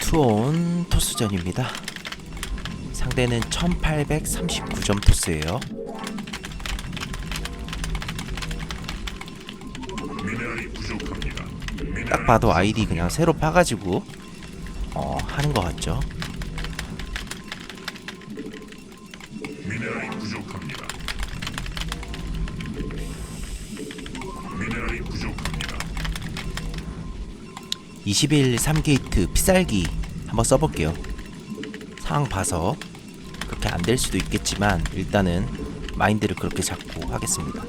투온 토스전입니다. 상대는 1839점 토스예요. 미네랄이 부족합니다. 딱 봐도 아이디 그냥 새로 파가지고 어, 하는 것 같죠. 미네랄이 부족합니다. 21 3게이트 피살기 한번 써볼게요. 상황 봐서 그렇게 안 될 수도 있겠지만 일단은 마인드를 그렇게 잡고 하겠습니다.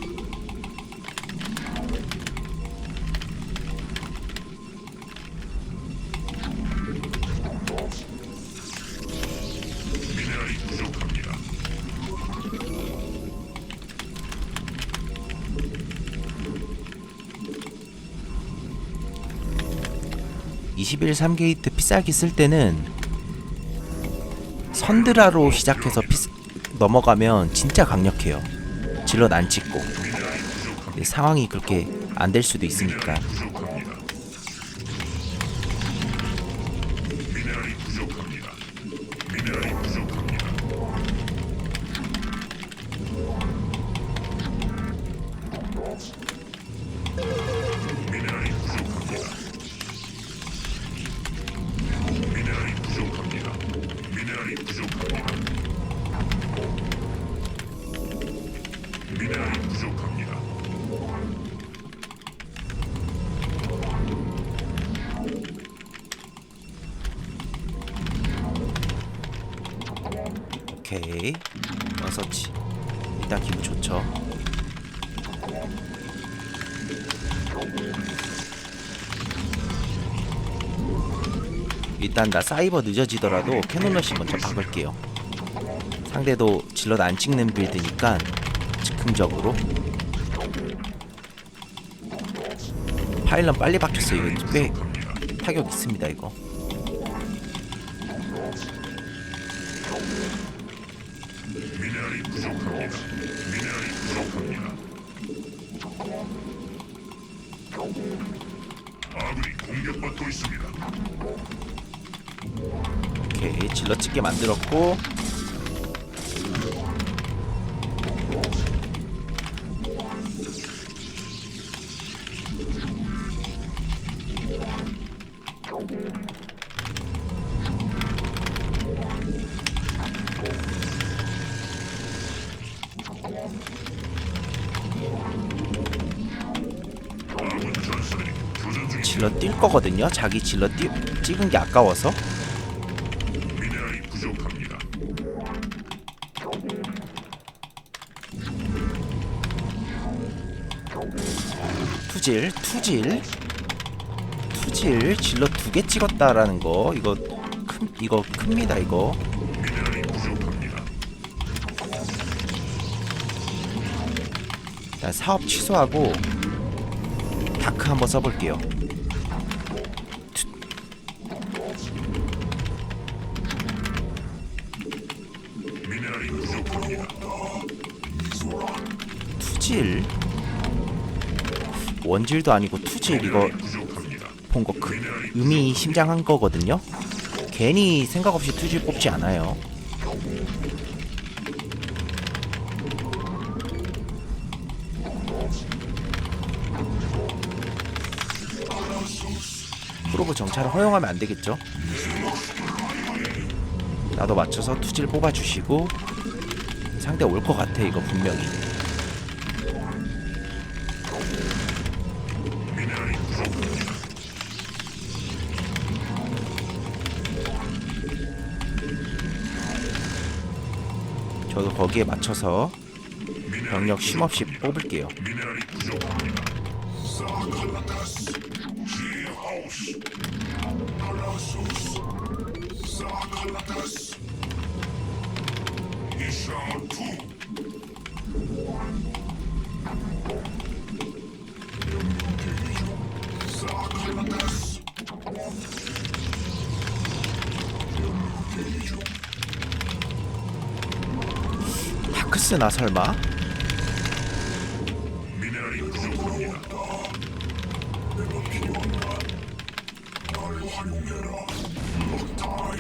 21 3게이트 피살기 쓸 때는 선드라로 시작해서 피 넘어가면 진짜 강력해요. 질럿 안 찍고 상황이 그렇게 안 될 수도 있으니까 어서치 일단 기분 좋죠. 일단 나 사이버 늦어지더라도 캐논러시 먼저 박을게요. 상대도 질럿 안 찍는 빌드니까 즉흥적으로 파일럿 빨리 박혔어요. 이거 꽤 타격 있습니다. 이거. 미네랄이 부족합니다. 미네랄이 부족합니다. 아군이 공격받고 있습니다. 오케이 질럿 찍게 만들었고 질럿 뛸 거거든요 자기 질럿 띄, 찍은 게 아까워서. 투질 투질 투질 질럿 두개 찍었다라는 거 이거 큰 이거 큽니다 이거. 일단 사업 취소하고 다크 한번 써볼게요 투질 원질도 아니고 투질 이거. 본 거 그 의미 심장한 거거든요. 괜히 생각 없이 투질 뽑지 않아요. 프로브 정찰을 허용하면 안 되겠죠? 나도 맞춰서 투질 뽑아주시고 상대 올 것 같아 이거 분명히. 저도 거기에 맞춰서 병력 쉼없이 뽑을게요. 다크스나 설마?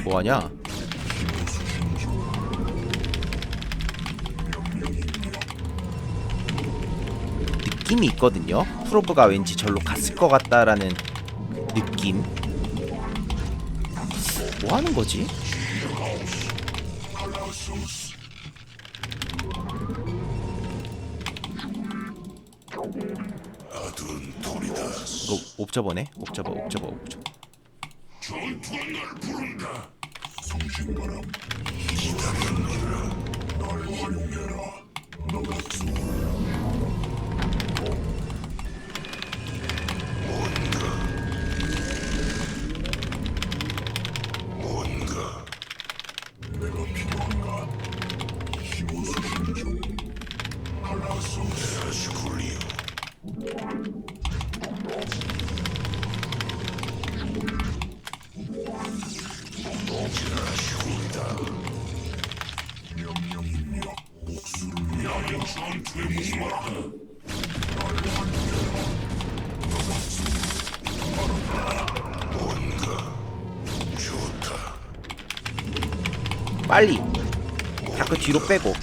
뭐하냐? 느낌이 있거든요. 프로브가 왠지 절로 갔을 것 같다라는 그 느낌. 뭐 하는 거지? 이거 옵저버네? 옵저버, 옵저버, 옵저버. 성신바람 기다렸노라. 날 활용해라. 너가 쏘라. 필요한가? 힘을 수신 중. 알아서 에스쿨리오. 명령입니다. 목숨을 위하여 전투에 무마하라. 빨리! 다크 뒤로 빼고.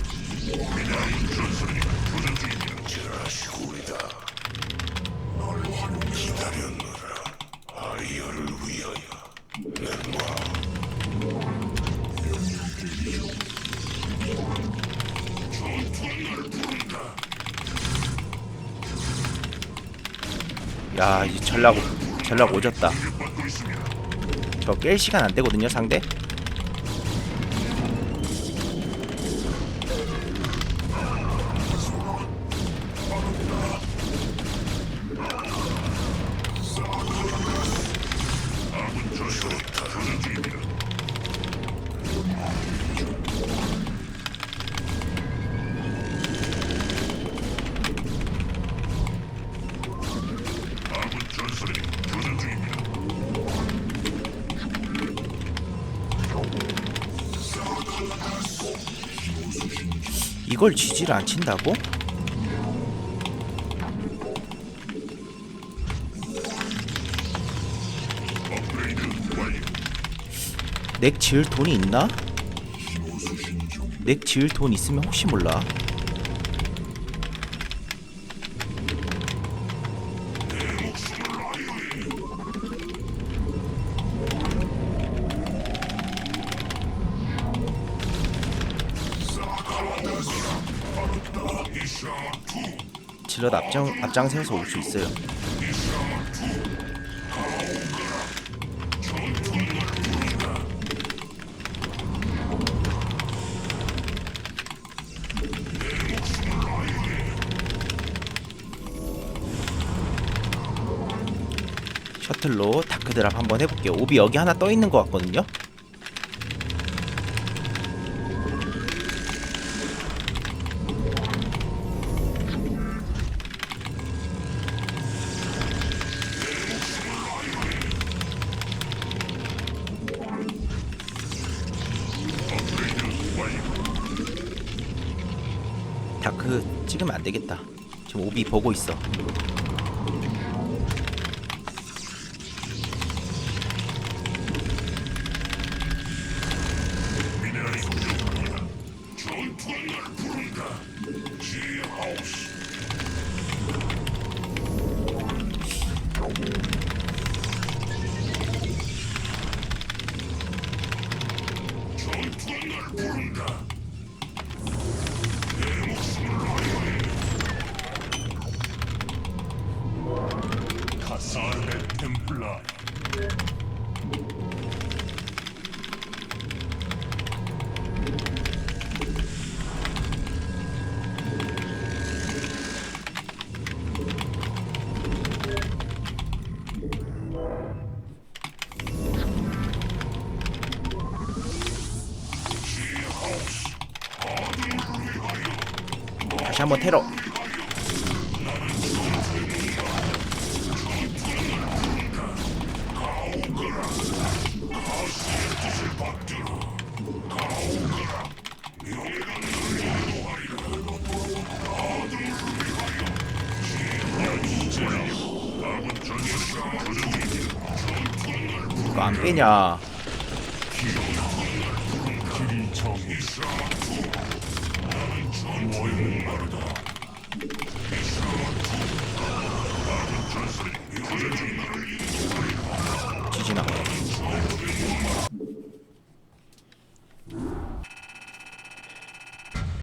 야, 이제 전략, 전략 오졌다. 저 깰 시간 안 되거든요, 상대? 이걸 지지를 안 친다고? 넥 지을 돈이 있나? 넥 지을 돈 있으면 혹시 몰라. 질럿 앞장 앞장 세워서 올 수 있어요. 셔틀로 다크드랍 한번 해볼게요. 오비 여기 하나 떠 있는 것 같거든요. 다크 찍으면 안 되겠다. 지금 오비 보고 있어. 다. 한번 테러. 안 빼냐 지진아